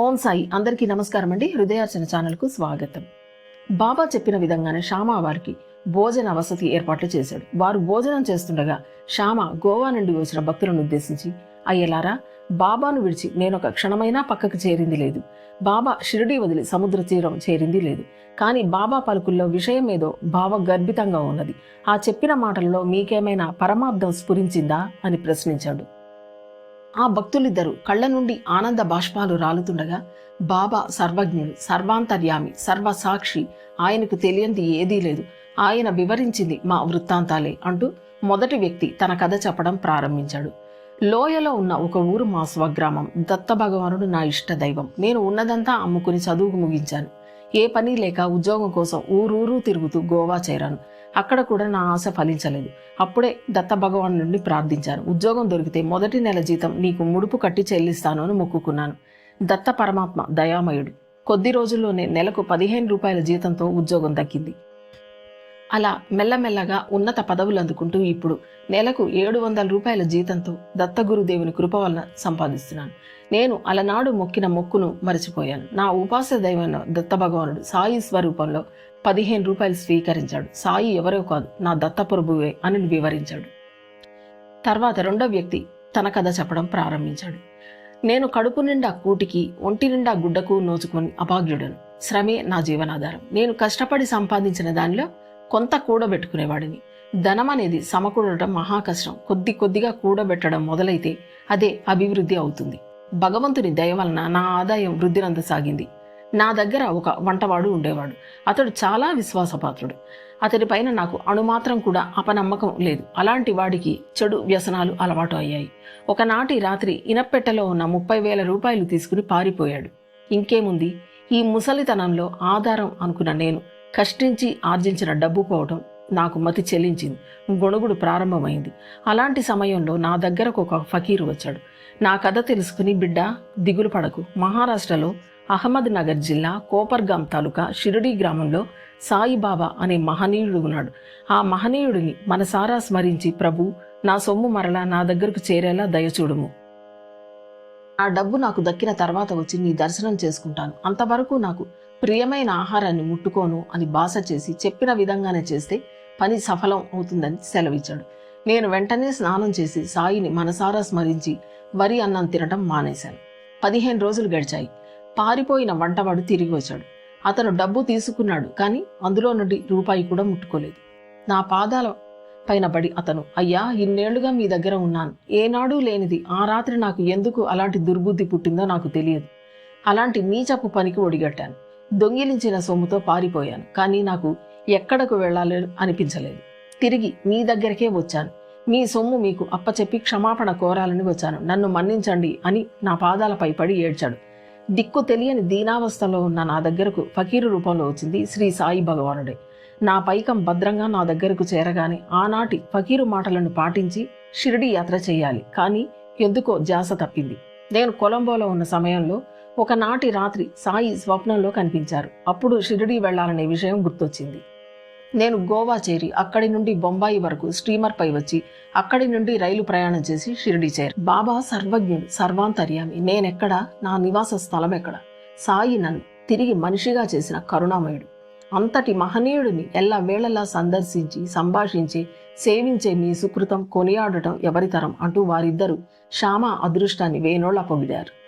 ఓం సాయి. అందరికీ నమస్కారం అండి. హృదయార్చన ఛానల్కు స్వాగతం. బాబా చెప్పిన విధంగానే శ్యామ వారికి భోజన వసతి ఏర్పాట్లు చేశాడు. వారు భోజనం చేస్తుండగా శ్యామ గోవా నుండి వచ్చిన భక్తులను ఉద్దేశించి అయ్యలారా బాబాను విడిచి నేను ఒక క్షణమైనా పక్కకు చేరింది లేదు. బాబా షిరిడి వదిలి సముద్ర తీరం చేరింది లేదు. కానీ బాబా పలుకుల్లో విషయం ఏదో భావ గర్భితంగా ఉన్నది. ఆ చెప్పిన మాటల్లో మీకేమైనా పరమార్థం స్ఫురించిందా? అని ప్రశ్నించాడు. ఆ భక్తులిద్దరూ కళ్ళ నుండి ఆనంద బాష్పాలు రాలుతుండగా బాబా సర్వజ్ఞుడు సర్వాంతర్యామి సర్వసాక్షి ఆయనకు తెలియంది ఏదీ లేదు. ఆయన వివరించింది మా వృత్తాంతాలే అంటూ మొదటి వ్యక్తి తన కథ చెప్పడం ప్రారంభించాడు. లోయలో ఉన్న ఒక ఊరు మా స్వగ్రామం. దత్త భగవానుడు నా ఇష్ట దైవం. నేను ఉన్నదంతా అమ్ముకుని చదువుకు ముగించాను. ఏ పని లేక ఉద్యోగం కోసం ఊరూరు తిరుగుతూ గోవా చేరాను. అక్కడ కూడా నా ఆశ ఫలించలేదు. అప్పుడే దత్త భగవాన్ నుండి ప్రార్థించాను ఉద్యోగం దొరికితే మొదటి నెల జీతం నీకు ముడుపు కట్టి చెల్లిస్తాను అని మొక్కుకున్నాను. దత్త పరమాత్మ దయామయుడు. కొద్ది రోజుల్లోనే నెలకు పదిహేను రూపాయల జీతంతో ఉద్యోగం దక్కింది. అలా మెల్లమెల్లగా ఉన్నత పదవులు అందుకుంటూ ఇప్పుడు నెలకు ఏడు వందల రూపాయల జీతంతో దత్తగురుదేవుని కృప వలన సంపాదిస్తున్నాను. నేను అలనాడు మొక్కిన మొక్కును మరచిపోయాను. నా ఉపాస దైవమైన దత్త భగవానుడు సాయి స్వరూపంలో పదిహేను రూపాయలు స్వీకరించాడు. సాయి ఎవరో కాదు నా దత్తప్రభువే అని వివరించాడు. తర్వాత రెండో వ్యక్తి తన కథ చెప్పడం ప్రారంభించాడు. నేను కడుపు నిండా కూటికి ఒంటి నిండా గుడ్డకు నోచుకొని అభాగ్యుడను. శ్రమే నా జీవనాధారం. నేను కష్టపడి సంపాదించిన దానిలో కొంత కూడబెట్టుకునేవాడిని. ధనం అనేది సమకూడటం మహా కష్టం. కొద్ది కొద్దిగా కూడబెట్టడం మొదలైతే అదే అభివృద్ధి అవుతుంది. భగవంతుని దయ వలన నా ఆదాయం వృద్ధినంత సాగింది నా దగ్గర ఒక వంటవాడు ఉండేవాడు. అతడు చాలా విశ్వాసపాత్రుడు. అతడి పైన నాకు అణుమాత్రం కూడా అపనమ్మకం లేదు. అలాంటి వాడికి చెడు వ్యసనాలు అలవాటు అయ్యాయి. ఒకనాటి రాత్రి ఇనప్పెట్టెలో ఉన్న ముప్పై వేల రూపాయలు తీసుకుని పారిపోయాడు. ఇంకేముంది? ఈ ముసలితనంలో ఆధారం అనుకున్న నేను కష్టించి ఆర్జించిన డబ్బు పోవడం నాకు మతి చెల్లించింది గొణుగుడు ప్రారంభమైంది. అలాంటి సమయంలో నా దగ్గరకు ఒక ఫకీరు వచ్చాడు. నా కథ తెలుసుకుని బిడ్డ దిగులు పడకు. మహారాష్ట్రలో అహ్మద్ నగర్ జిల్లా కోపర్గాం తాలూకా షిరిడి గ్రామంలో సాయిబాబా అనే మహనీయుడు ఉన్నాడు. ఆ మహనీయుడిని మనసారా స్మరించి ప్రభు నా సొమ్ము మరలా నా దగ్గరకు చేరేలా దయచూడుము ఆ డబ్బు నాకు దక్కిన తర్వాత వచ్చి నీ దర్శనం చేసుకుంటాను. అంతవరకు నాకు ప్రియమైన ఆహారాన్ని ముట్టుకోను అని బాస చేసి చెప్పిన విధంగానే చేస్తే పని సఫలం అవుతుందని సెలవిచ్చాడు. నేను వెంటనే స్నానం చేసి సాయిని మనసారా స్మరించి వరి అన్నం తినటం మానేశాను. పదిహేను రోజులు గడిచాయి. పారిపోయిన వంటవాడు తిరిగి వచ్చాడు. అతను డబ్బు తీసుకున్నాడు కానీ అందులో నుండి రూపాయి కూడా ముట్టుకోలేదు. నా పాదాల పైన పడి అతను అయ్యా ఇన్నేళ్ళుగా మీ దగ్గర ఉన్నాను. ఏనాడూ లేనిది. ఆ రాత్రి నాకు ఎందుకు అలాంటి దుర్బుద్ధి పుట్టిందో నాకు తెలియదు. అలాంటి నీచపు పనికి ఒడిగట్టాను. దొంగిలించిన సొమ్ముతో పారిపోయాను. కానీ నాకు ఎక్కడకు వెళ్ళాలి అనిపించలేదు. తిరిగి మీ దగ్గరకే వచ్చాను. మీ సొమ్ము మీకు అప్పచెప్పి క్షమాపణ కోరాలని వచ్చాను. నన్ను మన్నించండి అని నా పాదాలపై పడి ఏడ్చాడు. దిక్కు తెలియని దీనావస్థలో ఉన్న నా దగ్గరకు ఫకీరు రూపంలో వచ్చింది శ్రీ సాయి భగవానుడే. నా పైకం భద్రంగా నా దగ్గరకు చేరగానే ఆనాటి ఫకీరు మాటలను పాటించి షిరిడి యాత్ర చేయాలి. కానీ ఎందుకో జాస తప్పింది. నేను కొలంబోలో ఉన్న సమయంలో ఒకనాటి రాత్రి సాయి స్వప్నంలో కనిపించారు. అప్పుడు షిరిడి వెళ్ళాలనే విషయం గుర్తొచ్చింది. నేను గోవా చేరి అక్కడి నుండి బొంబాయి వరకు స్టీమర్ పై వచ్చి అక్కడి నుండి రైలు ప్రయాణం చేసి షిరిడి చేరు బాబా సర్వజ్ఞుడు సర్వాంతర్యామి నేనెక్కడ నా నివాస స్థలం ఎక్కడ? సాయి నన్ను తిరిగి మనిషిగా చేసిన కరుణామయుడు. అంతటి మహనీయుడిని ఎల్ల వేళలా సందర్శించి సంభాషించి సేవించే మీ సుకృతం కొనియాడటం ఎవరితరం అంటూ వారిద్దరూ శ్యామ అదృష్టాన్ని వేనోళ్ళ పొగిడారు.